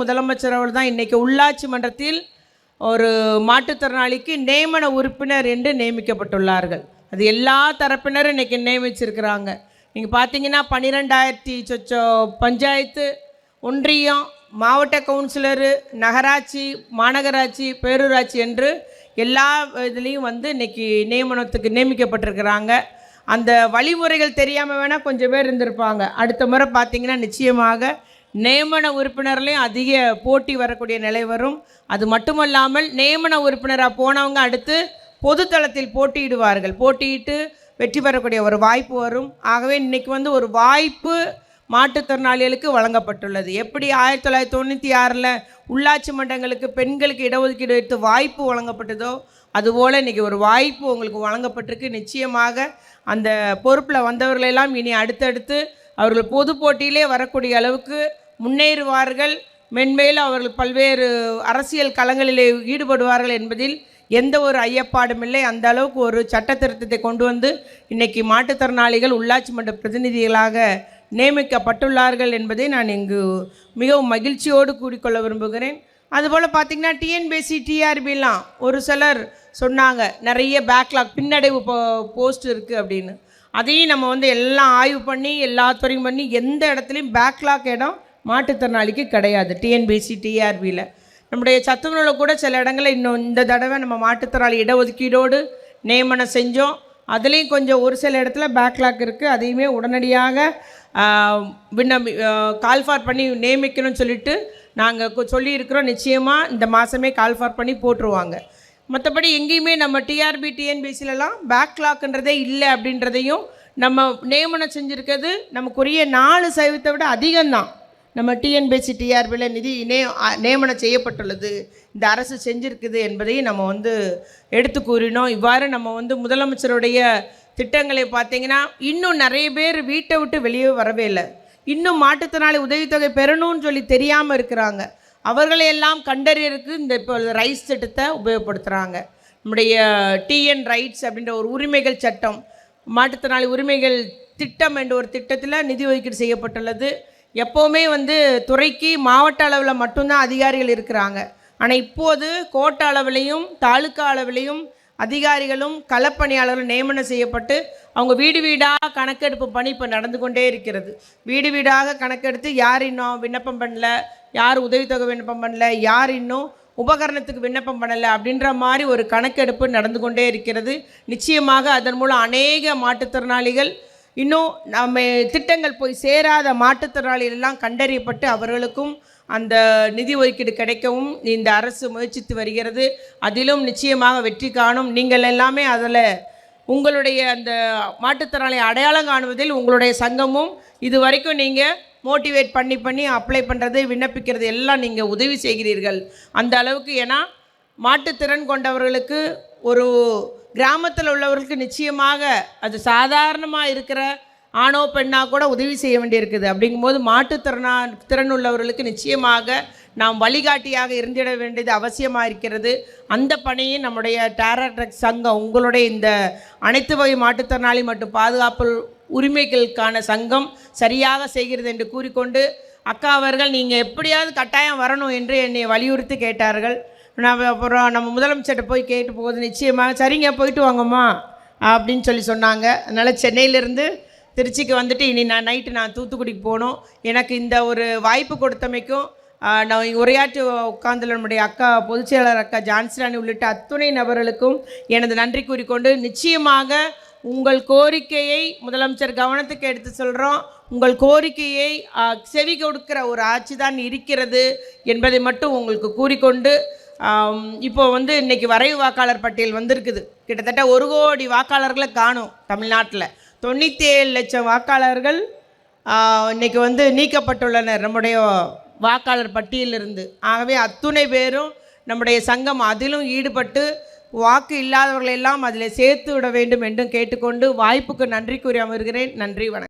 முதலமைச்சர் அவர்கள் தான் இன்றைக்கி உள்ளாட்சி மன்றத்தில் ஒரு மாற்றுத்திறனாளிக்கு நியமன உறுப்பினர் என்று நியமிக்கப்பட்டுள்ளார்கள். அது எல்லா தரப்பினரும் இன்றைக்கி நியமிச்சிருக்கிறாங்க. நீங்கள் பார்த்தீங்கன்னா பன்னிரெண்டாயிரத்தி சொச்சோ பஞ்சாயத்து ஒன்றியம் மாவட்ட கவுன்சிலரு நகராட்சி மாநகராட்சி பேரூராட்சி என்று எல்லா இதுலேயும் வந்து இன்றைக்கி நியமனத்துக்கு நியமிக்கப்பட்டிருக்கிறாங்க. அந்த வழிமுறைகள் தெரியாமல் வேணால் கொஞ்சம் பேர் இருந்திருப்பாங்க. அடுத்த முறை பார்த்திங்கன்னா நிச்சயமாக நியமன உறுப்பினர்லேயும் அதிக போட்டி வரக்கூடிய நிலை வரும். அது மட்டுமல்லாமல் நியமன உறுப்பினராக போனவங்க அடுத்து பொதுத்தளத்தில் போட்டியிடுவார்கள். போட்டியிட்டு வெற்றி பெறக்கூடிய ஒரு வாய்ப்பு வரும். ஆகவே இன்றைக்கி வந்து ஒரு வாய்ப்பு மாற்றுத்திறனாளிகளுக்கு வழங்கப்பட்டுள்ளது. எப்படி ஆயிரத்தி தொள்ளாயிரத்தி தொண்ணூற்றி ஆறில் உள்ளாட்சி மன்றங்களுக்கு பெண்களுக்கு இடஒதுக்கீடு வைத்து வாய்ப்பு வழங்கப்பட்டதோ அதுபோல் இன்றைக்கி ஒரு வாய்ப்பு உங்களுக்கு வழங்கப்பட்டிருக்கு. நிச்சயமாக அந்த பொறுப்பில் வந்தவர்களெல்லாம் இனி அடுத்தடுத்து அவர்கள் பொது போட்டியிலே வரக்கூடிய அளவுக்கு முன்னேறுவார்கள். மென்மேலும் அவர்கள் பல்வேறு அரசியல் களங்களிலே ஈடுபடுவார்கள் என்பதில் எந்த ஒரு ஐயப்பாடும் இல்லை. அந்த அளவுக்கு ஒரு சட்ட திருத்தத்தை கொண்டு வந்து இன்னைக்கு மாற்றுத்திறனாளிகள் உள்ளாட்சி மன்ற பிரதிநிதிகளாக நியமிக்கப்பட்டுள்ளார்கள் என்பதை நான் இங்கு மிகவும் மகிழ்ச்சியோடு கூறிக்கொள்ள விரும்புகிறேன். அதுபோல் பார்த்திங்கன்னா டிஎன்பிஎஸ்சி டிஆர்பிலாம் ஒரு சிலர் சொன்னாங்க நிறைய பேக்லாக் பின்னடைவு போ போஸ்ட் இருக்குது அப்படின்னு. அதையும் நம்ம வந்து எல்லாம் ஆய்வு பண்ணி எல்லா துறையும் பண்ணி எந்த இடத்துலையும் பேக்லாக் இடம் மாற்றுத்திறனாளிக்கு கிடையாது. டிஎன்பிசி டிஆர்பியில் நம்முடைய சத்துணவில் கூட சில இடங்களில் இன்னும் இந்த தடவை நம்ம மாற்றுத்திறனாளி இடஒதுக்கீடோடு நியமனம் செஞ்சோம். அதுலேயும் கொஞ்சம் ஒரு சில இடத்துல பேக்லாக் இருக்குது அதையுமே உடனடியாக விண்ணப்பி கால்ஃபார் பண்ணி நியமிக்கணும்னு சொல்லிட்டு நாங்கள் சொல்லியிருக்கிறோம். நிச்சயமாக இந்த மாதமே கால்ஃபார் பண்ணி போட்டுருவாங்க. மற்றபடி எங்கேயுமே நம்ம டிஆர்பி டிஎன்பிசிலலாம் பேக்லாக்ன்றதே இல்லை அப்படின்றதையும் நம்ம நியமனம் செஞ்சுருக்கிறது நமக்குரிய நாலு சதவீதத்தை விட அதிகம்தான். நம்ம டிஎன்பிஎஸ்சி டிஆர்பியில் நிதி நே நியமனம் செய்யப்பட்டுள்ளது. இந்த அரசு செஞ்சுருக்குது என்பதையும் நம்ம வந்து எடுத்து கூறினோம். இவ்வாறு நம்ம வந்து முதலமைச்சருடைய திட்டங்களை பார்த்தீங்கன்னா இன்னும் நிறைய பேர் வீட்டை விட்டு வெளியே வரவே இல்லை. இன்னும் மாற்றுத்திறனாளி உதவித்தொகை பெறணும்னு சொல்லி தெரியாமல் இருக்கிறாங்க. அவர்களையெல்லாம் கண்டறியறதுக்கு இந்த இப்போ ரைஸ் திட்டத்தை உபயோகப்படுத்துகிறாங்க நம்முடைய டிஎன் ரைட்ஸ் அப்படின்ற ஒரு உரிமைகள் சட்டம் மாற்றுத்திறனாளி உரிமைகள் திட்டம் என்ற ஒரு திட்டத்தில் நிதி ஒதுக்கீடு செய்யப்பட்டுள்ளது. எப்போவுமே வந்து துறைக்கு மாவட்ட அளவில் மட்டும்தான் அதிகாரிகள் இருக்கிறாங்க. ஆனால் இப்போது கோட்ட அளவிலையும் தாலுக்கா அளவிலையும் அதிகாரிகளும் களப்பணியாளர்களும் நியமனம் செய்யப்பட்டு அவங்க வீடு வீடாக கணக்கெடுப்பு பணி இப்போ நடந்து கொண்டே இருக்கிறது. வீடு வீடாக கணக்கெடுத்து யார் இன்னும் விண்ணப்பம் பண்ணல யார் உதவித்தொகை விண்ணப்பம் பண்ணல யார் இன்னும் உபகரணத்துக்கு விண்ணப்பம் பண்ணலை அப்படின்ற மாதிரி ஒரு கணக்கெடுப்பு நடந்து கொண்டே இருக்கிறது. நிச்சயமாக அதன் மூலம் அநேக மாற்றுத்திறனாளிகள் இன்னும் நம்ம திட்டங்கள் போய் சேராத மாற்றுத்திறனாளிகள் எல்லாம் கண்டறியப்பட்டு அவர்களுக்கும் அந்த நிதி ஒதுக்கீடு கிடைக்கவும் இந்த அரசு முயற்சித்து வருகிறது. அதிலும் நிச்சயமாக வெற்றி காணும். நீங்கள் எல்லாமே அதில் உங்களுடைய அந்த மாற்றுத்திறனாளி அடையாளம் காணுவதில் உங்களுடைய சங்கமும் இது வரைக்கும் நீங்கள் மோட்டிவேட் பண்ணி பண்ணி அப்ளை பண்ணுறது விண்ணப்பிக்கிறது எல்லாம் நீங்கள் உதவி செய்கிறீர்கள். அந்த அளவுக்கு ஏன்னா மாற்றுத்திறன் கொண்டவர்களுக்கு ஒரு கிராமத்தில் உள்ளவர்களுக்கு நிச்சயமாக அது சாதாரணமாக இருக்கிற ஆணோ பெண்ணாக கூட உதவி செய்ய வேண்டியிருக்குது. அப்படிங்கும்போது மாற்றுத்திறனா திறன் உள்ளவர்களுக்கு நிச்சயமாக நாம் வழிகாட்டியாக இருந்திட வேண்டியது அவசியமாக இருக்கிறது. அந்த பணியை நம்முடைய டேரக்டர் சங்கம் உங்களுடைய இந்த அனைத்து வகை மாற்றுத்திறனாளி மற்றும் பாதுகாப்பு உரிமைகளுக்கான சங்கம் சரியாக செய்கிறது என்று கூறிக்கொண்டு அக்கா அவர்கள் நீங்கள் எப்படியாவது கட்டாயம் வரணும் என்று என்னை வலியுறுத்தி கேட்டார்கள். நான் அப்புறம் நம்ம முதலமைச்சர்கிட்ட போய் கேட்டு போகுது நிச்சயமாக சரிங்க போயிட்டு வாங்கம்மா அப்படின்னு சொல்லி சொன்னாங்க. அதனால் சென்னையிலேருந்து திருச்சிக்கு வந்துட்டு இனி நான் நைட்டு நான் தூத்துக்குடிக்கு போகணும். எனக்கு இந்த ஒரு வாய்ப்பு கொடுத்தமைக்கும் நான் உரையாற்று உரையாற்றி உட்கார்ந்துள்ள நம்முடைய அக்கா பொதுச்செயலாளர் அக்கா ஜான்சிராணி உள்ளிட்ட அத்துணை நபர்களுக்கும் எனது நன்றி கூறிக்கொண்டு நிச்சயமாக உங்கள் கோரிக்கையை முதலமைச்சர் கவனத்துக்கு எடுத்து சொல்கிறோம் உங்கள் கோரிக்கையை செவி கொடுக்கிற ஒரு ஆட்சி தான் இருக்கிறது என்பதை மட்டும் உங்களுக்கு கூறிக்கொண்டு இப்போ வந்து இன்னைக்கு வரைவு வாக்காளர் பட்டியல் வந்திருக்குது. கிட்டத்தட்ட ஒரு கோடி வாக்காளர்களை காணும் தமிழ்நாட்டில். தொண்ணூற்றி ஏழு லட்சம் வாக்காளர்கள் இன்றைக்கி இன்னைக்கு வந்து நீக்கப்பட்டுள்ளனர் நம்முடைய வாக்காளர் பட்டியலிருந்து ஆகவே அத்துணை பேரும் நம்முடைய சங்கம் அதிலும் ஈடுபட்டு வாக்கு இல்லாதவர்களெல்லாம் அதில் சேர்த்து விட வேண்டும் என்றும் கேட்டுக்கொண்டு வாய்ப்புக்கு நன்றி கூறி அமர்கிறேன். நன்றி வணக்கம்.